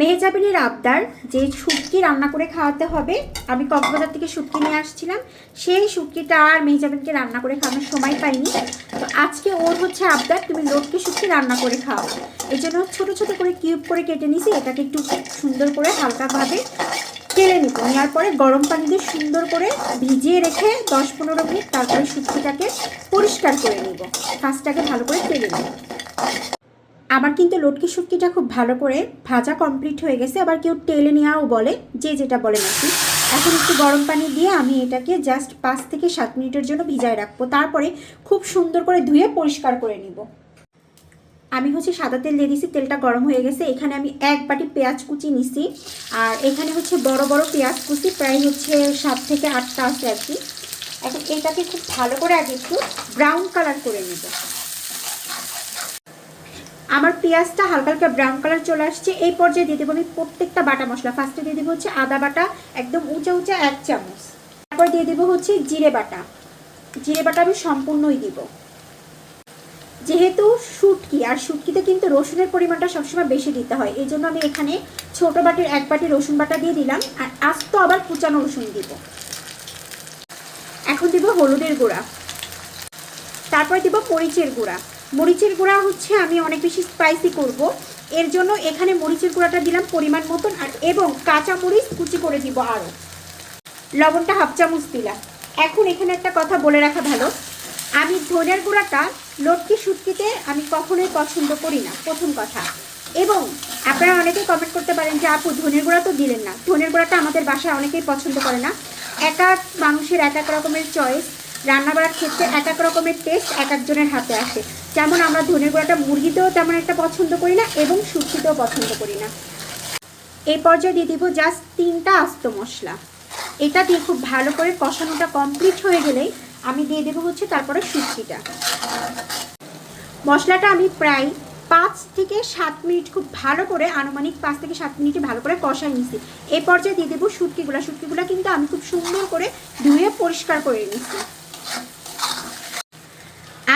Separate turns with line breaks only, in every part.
মেহেজাবিনের আবদার যে শুটকি রান্না করে খাওয়াতে হবে, আমি কক্সবাজার থেকে শুটকি নিয়ে আসছিলাম, সেই শুটকিটা আর মেহেজাবিনকে রান্না করে খাওয়ানোর সময় পাইনি। তো আজকে ওর হচ্ছে আবদার, তুমি লোটকে শুটকি রান্না করে খাও। এই জন্য ছোটো ছোটো করে কিউব করে কেটে নিছি, এটাকে একটু সুন্দর করে হালকাভাবে তেলে নিব নেওয়ার পরে গরম পানি দিয়ে সুন্দর করে ভিজিয়ে রেখে দশ পনেরো মিনিট তারপরে শুটকিটাকে পরিষ্কার করে নিব। ফার্স্টটাকে ভালো করে তেলে নিব। আমার কিন্তু লটকি শুটকিটা খুব ভালো করে ভাজা কমপ্লিট হয়ে গেছে। আবার কেউ টেলে নেওয়াও বলে, যে যেটা বলে নাকি। এখন একটু গরম পানি দিয়ে আমি এটাকে জাস্ট পাঁচ থেকে সাত মিনিটের জন্য ভিজায় রাখব। তারপরে খুব সুন্দর করে ধুয়ে পরিষ্কার করে নিব। আমি হচ্ছে সাদা তেল দিয়ে দিছি, তেলটা গরম হয়ে গেছে। এখানে আমি এক বাটি পেঁয়াজ কুচি নিছি। আর এখানে হচ্ছে বড় বড় পেঁয়াজ কুচি, প্রায় হচ্ছে সাত থেকে আটটা আছে আর কি। এখন এটাকে খুব ভালো করে আগে একটু ব্রাউন কালার করে নেব। আমার পেঁয়াজটা হালকা হালকা ব্রাউন কালার চলে আসছে। এই পর্যায়ে দিয়ে দেবো আমি প্রত্যেকটা বাটা মশলা। ফার্স্টে দিয়ে দেবো হচ্ছে আদা বাটা, একদম উঁচা উঁচা এক চামচ। তারপর দিয়ে দেবো হচ্ছে জিরে বাটা। জিরে বাটা আমি সম্পূর্ণই দিব। যেহেতু শুটকি, আর শুটকিতে কিন্তু রসুনের পরিমাণটা সবসময় বেশি দিতে হয়, এই জন্য আমি এখানে ছোট বাটির এক বাটি রসুন বাটা দিয়ে দিলাম, আর আস্ত আবার কুচানো রসুন দিব। এখন দিব হলুদের গুঁড়া। তারপর দিব মরিচের গুঁড়া। মরিচের গুঁড়া হচ্ছে আমি অনেক বেশি স্পাইসি করব। এর জন্য এখানে মরিচের গুঁড়াটা দিলাম পরিমাণ মতন আর এবং কাঁচা মরিচ কুচি করে দিব আরও লবণটা হাফ চামচ দিলাম। এখন এখানে একটা কথা বলে রাখা ভালো। আমি ধনের গুঁড়াটা লটকি শুটকিতে আমি কখনোই পছন্দ করি না, প্রথম কথা। এবং আপনারা অনেকেই কমেন্ট করতে পারেন যে, আপু ধনের গুঁড়া তো দিলেন না। ধনের গুঁড়াটা আমাদের বাসায় অনেকেই পছন্দ করে না। এক এক মানুষের এক এক রকমের চয়েস রান্না বাড়ার ক্ষেত্রে এক এক রকমের টেস্ট এক একজনের হাতে আসে। যেমন আমরা ধনের গুঁড়াটা মুরগিতেও তেমন একটা পছন্দ করি না এবং শুটকিতেও পছন্দ করি না। এই পর্যায়ে দিয়ে দিব জাস্ট তিনটা আস্ত মশলা। এটা দিয়ে খুব ভালো করে কষানোটা কমপ্লিট হয়ে গেলেই আমি দিয়ে দেবো হচ্ছে তারপরে শুটকিটা মশলাটা আমি প্রায় পাঁচ থেকে সাত মিনিট খুব ভালো করে আনুমানিক পাঁচ থেকে সাত মিনিটে ভালো করে কষাই নিছি। এই পর্যায়ে দিয়ে দেবো শুটকিগুলো শুটকিগুলো কিন্তু আমি খুব সুন্দর করে ধুয়ে পরিষ্কার করে নিচ্ছি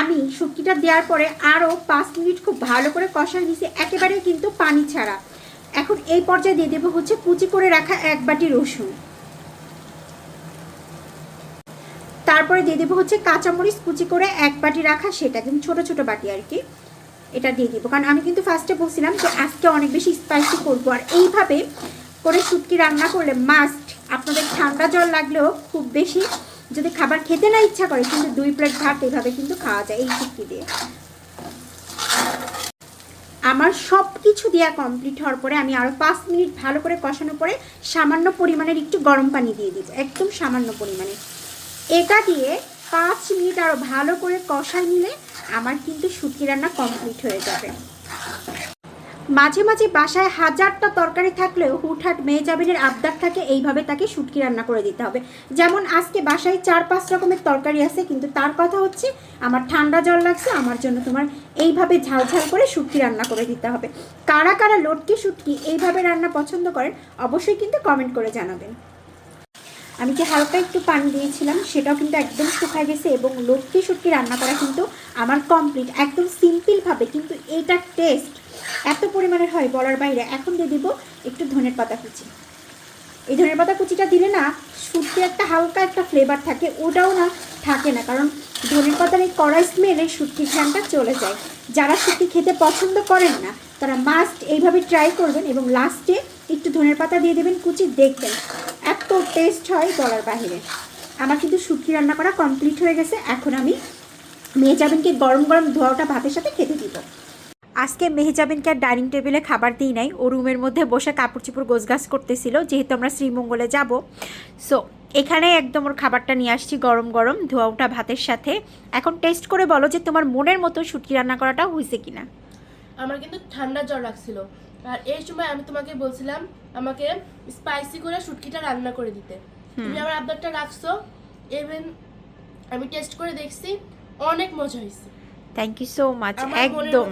আমি শুটকিটা দেওয়ার পরে আরও পাঁচ মিনিট খুব ভালো করে কষাই নিছি একেবারে কিন্তু পানি ছাড়া। এখন এই পর্যায়ে দিয়ে দেবো হচ্ছে কুচি করে রাখা এক বাটি রসুন। তারপরে দিয়ে দেবো হচ্ছে কাঁচামরিচ কুচি করে এক বাটি রাখা, সেটা কিন্তু ছোটো ছোটো বাটি আর কি। এটা দিয়ে দিব, কারণ আমি কিন্তু ফার্স্টে বলছিলাম যে আজকে অনেক বেশি স্পাইসি করব, আর এইভাবে করে শুটকি রান্না করলে মাস্ট আপনাদের ঠান্ডা জল লাগলেও খুব বেশি। যদি খাবার খেতে না ইচ্ছা করে, কিন্তু দুই প্লেট ভাত এভাবে কিন্তু খাওয়া যায়, এই শুটকি দিয়ে। আমার সব কিছু দেওয়া কমপ্লিট হওয়ার পরে আমি আরও পাঁচ মিনিট ভালো করে কষানোর পরে সামান্য পরিমাণের একটু গরম পানি দিয়ে দিব একদম সামান্য পরিমাণে। এটা দিয়ে পাঁচ মিনিট আরও ভালো করে কষাই নিলে আমার কিন্তু শুটকি রান্না কমপ্লিট হয়ে যাবে। মাঝে মাঝে বাসায় হাজারটা তরকারি থাকলেও হুটহাট মেয়ে জাবিনের আবদার থাকে, এইভাবে তাকে শুটকি রান্না করে দিতে হবে। যেমন আজকে বাসায় চার পাঁচ রকমের তরকারি আছে, কিন্তু তার কথা হচ্ছে, আমার ঠান্ডা জল লাগছে, আমার জন্য তোমার এইভাবে ঝাল ঝাল করে শুটকি রান্না করে দিতে হবে। কারা কারা লটকি শুটকি এইভাবে রান্না পছন্দ করেন, অবশ্যই কিন্তু কমেন্ট করে জানাবেন। আমি যে হালকা একটু পানি দিয়েছিলাম, সেটাও কিন্তু একদম শুকায় গেছে এবং লটকি শুটকি রান্না করা কিন্তু আমার কমপ্লিট একদম সিম্পলভাবে কিন্তু এইটার টেস্ট এত পরিমাণের হয় বলার বাইরে, এখন দিয়ে দিব একটু ধনের পাতা কুচি। এই ধনের পাতা কুচিটা দিলে না শুটকি একটা হালকা একটা ফ্লেভার থাকে, ওটাও না থাকে না, কারণ ধনের পাতার এই কড়াই স্মেলে শুটকি ঘ্রানটা চলে যায়। যারা শুটকি খেতে পছন্দ করেন না, তারা মাস্ট এইভাবে ট্রাই করবেন এবং লাস্টে একটু ধনের পাতা দিয়ে দেবেন কুচি, দেখবেন এত টেস্ট হয় বলার বাহিরে আমার কিন্তু শুটকি রান্না করা কমপ্লিট হয়ে গেছে, এখন আমি মেহজাবিনকে গরম গরম ধোয়াটা ভাতের সাথে খেতে দিব। আজকে মেহজাবিনকে আর ডাইনিং টেবিলে খাবার দিই নাই। ও রুমের মধ্যে বসে কাপড় চোপড় গোছগাছ করতেছিল যেহেতু আমরা শ্রীমঙ্গলে যাব। সো এখানে একদম ওর খাবারটা নিয়ে আসছি গরম গরম ধোয়া ওঠা ভাতের সাথে। এখন টেস্ট করে বলো যে তোমার মনের মতো শুটকি রান্না করাটা হয়েছে কিনা।
আমার কিন্তু ঠান্ডা জ্বর লাগছিল। আর এই সময় আমি তোমাকে বলছিলাম আমাকে স্পাইসি করে শুটকিটা রান্না করে দিতে। তুমি আমার আবদারটা রাখছো। ইভেন আমি টেস্ট করে দেখছি অনেক মজা হয়েছে।
থ্যাংক ইউ সো মাচ একদম।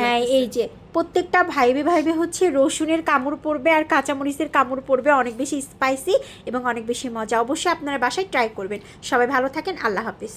হ্যাঁ এই যে প্রত্যেকটা ভাইবে ভাইবে হচ্ছে রসুনের কামড় পড়বে আর কাঁচামরিচের কামড় পড়বে অনেক বেশি স্পাইসি এবং অনেক বেশি মজা। অবশ্যই আপনারা বাসায় ট্রাই করবেন। সবাই ভালো থাকেন আল্লাহ হাফিজ।